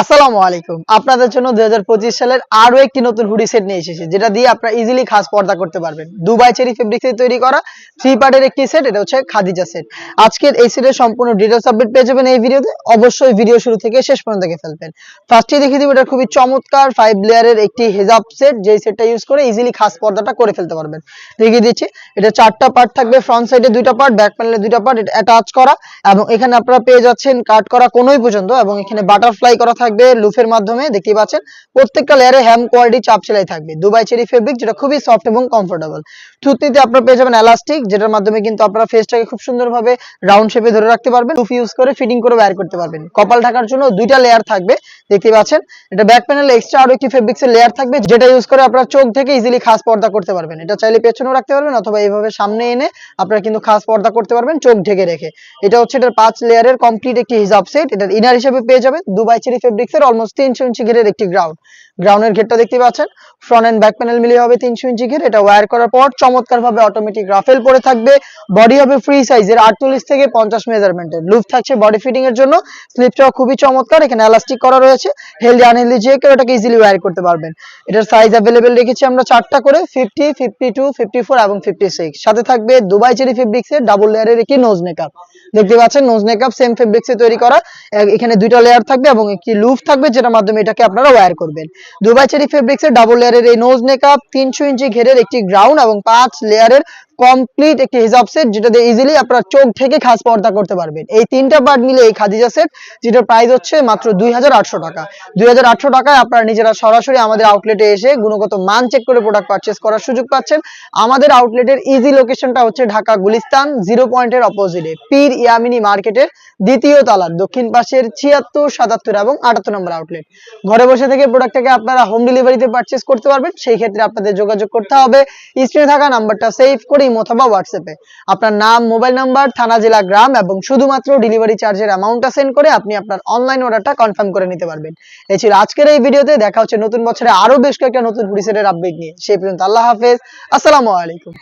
আসসালামু আলাইকুম। আপনাদের জন্য দুই হাজার পঁচিশ সালের আরও একটি নতুন হুডি সেট নিয়ে এসেছি, যেটা দিয়ে আপনারা ইজিলি খাস পর্দা করতে পারবেন। দুবাই চেরি ফেব্রিক্স দিয়ে তৈরি করা থ্রি পার্টের একটি সেট এটা হচ্ছে খাদিজা সেট আজকের এই সেটের সম্পূর্ণ ডিটেলস আপডেট পেয়ে যাবেন এই ভিডিওতে। অবশ্যই ভিডিও শুরু থেকে শেষ পর্যন্ত দেখে ফেলবেন। ফার্স্টে দেখিয়ে দিব, এটা খুবই চমৎকার ফাইভ লেয়ারের একটি হেজাব সেট যেই সেটটা ইউজ করে ইজিলি খাস পর্দাটা করে ফেলতে পারবেন। দেখিয়ে দিচ্ছি, এটা চারটা পার্ট থাকবে ফ্রন্ট সাইডে দুইটা পার্ট ব্যাক প্যানেলে দুইটা পার্ট এটা অ্যাটাচ করা। এবং এখানে আপনারা পেয়ে যাচ্ছেন কাট করা কোনোই পর্যন্ত, এবং এখানে বাটারফ্লাই করা থাকবে লুফের মাধ্যমে দেখতে পাচ্ছেন। প্রত্যেকটা লেয়ারে হ্যাম কোয়ালিটি চাপ সেলাই থাকবে। দুবাই চেরি ফেব্রিক যেটা খুবই সফট এবং কমফোর্টেবল থুতনিতে আপনারা পেয়ে যাবেন এলাস্টিক যেটার মাধ্যমে কিন্তু আপনারা ফেসটাকে খুব সুন্দরভাবে রাউন্ড শেপে ধরে রাখতে পারবেন। লুফ ইউজ করে ফিটিং করে বের করতে পারবেন। কপাল ঢাকার জন্য দুইটা লেয়ার থাকবে দেখতে পাচ্ছেন। এটা ব্যাক প্যানেলে এক্সট্রা আরও একটি ফেব্রিক্সের লেয়ার থাকবে, যেটা ইউজ করে আপনার চোখ থেকে ইজিলি খাস পর্দা করতে পারবেন। এটা চাইলে পেছনেও রাখতে পারবেন, অথবা এইভাবে সামনে এনে আপনারা কিন্তু খাস পর্দা করতে পারবেন চোখ ঢেকে রেখে। এটা হচ্ছে এটার পাঁচ লেয়ারের কমপ্লিট একটি হিজাব সেট এটার ইনার হিসেবে পেয়ে যাবেন। দুবাই চেরি ফেব্রিক্সের অলমোস্ট তিনশো ইঞ্চি ঘেরের একটি গ্রাউন্ড গ্রাউন্ডের ঘেরটা দেখতে পাচ্ছেন। ফ্রন্ট এন্ড ব্যাক প্যানেল মিলিয়ে হবে তিনশো ইঞ্চি ঘের এটা ওয়্যার করার পর চমৎকার ভাবে অটোমেটিক রাফেল পরে থাকবে। বডি হবে ফ্রি সাইজের আটচল্লিশ থেকে পঞ্চাশ মেজারমেন্টের লুপ থাকছে বডি ফিটিং এর জন্য। স্লিপটাও খুবই চমৎকার। এখানে এলাস্টিক করা রয়েছে। হেলদি আনহেলদি যে কেউ এটাকে ইজিলি ওয়্যার করতে পারবেন। এটার সাইজ অ্যাভেলেবেল রেখেছি আমরা চারটা করে। Fifty fifty two fifty four এবং ফিফটি সিক্স সাথে থাকবে দুবাই চেরি ফেব্রিক্স এর ডাবল লেয়ারের একটি নোজ মেকআপ দেখতে পাচ্ছেন নোজ মেকআপ সেম ফেব্রিক্স এ তৈরি করা। এখানে দুইটা লেয়ার থাকবে এবং একটি লুফ থাকবে, যেটার মাধ্যমে এটাকে আপনারা ওয়্যার করবেন। দুবাই চেরি ফেব্রিক্স এর ডাবল লেয়ারের এই নোজ মেকআপ তিনশো ইঞ্চি ঘেরের একটি গ্রাউন্ড এবং পাঁচ লেয়ারের কমপ্লিট একটি হিজাব সেট যেটা দিয়ে ইজিলি আপনারা চোখ থেকে খাস পর্দা করতে পারবেন। এই তিনটা পার্ট মিলে এই খাদিজা সেট যেটার প্রাইস হচ্ছে মাত্র দুই হাজার আটশো টাকা। দুই হাজার আটশো টাকায় আপনারা নিজেরা সরাসরি আমাদের আউটলেটে এসে গুণগত মান চেক করে প্রোডাক্ট পারচেস করার সুযোগ পাচ্ছেন। আমাদের আউটলেটের ইজি লোকেশনটা হচ্ছে ঢাকা গুলিস্তান জিরো পয়েন্টের অপোজিটে পীর ইয়ামিনী মার্কেটের দ্বিতীয় তলার দক্ষিণ পাশের ছিয়াত্তর, সাতাত্তর এবং আটাত্তর নম্বর আউটলেট ঘরে বসে থেকে প্রোডাক্টটাকে আপনারা হোম ডেলিভারিতে পারচেস করতে পারবেন, সেই ক্ষেত্রে আপনাদের যোগাযোগ করতে হবে। স্ক্রিনে থাকা নাম্বারটা সেভ করে অথবা হোয়াটসঅ্যাপে আপনার নাম মোবাইল নাম্বার থানা, জেলা, গ্রাম এবং শুধুমাত্র ডেলিভারি চার্জের অ্যামাউন্টটা সেন্ড করে আপনি আপনার অনলাইন অর্ডারটা কনফার্ম করে নিতে পারবেন। এই ছিল আজকের এই ভিডিওতে, দেখা হচ্ছে নতুন বছরে আরও বেশ কয়েকটা নতুন হুডি সেটের আপডেট নিয়ে। সেই পর্যন্ত আল্লাহ হাফেজ, আসসালামু আলাইকুম।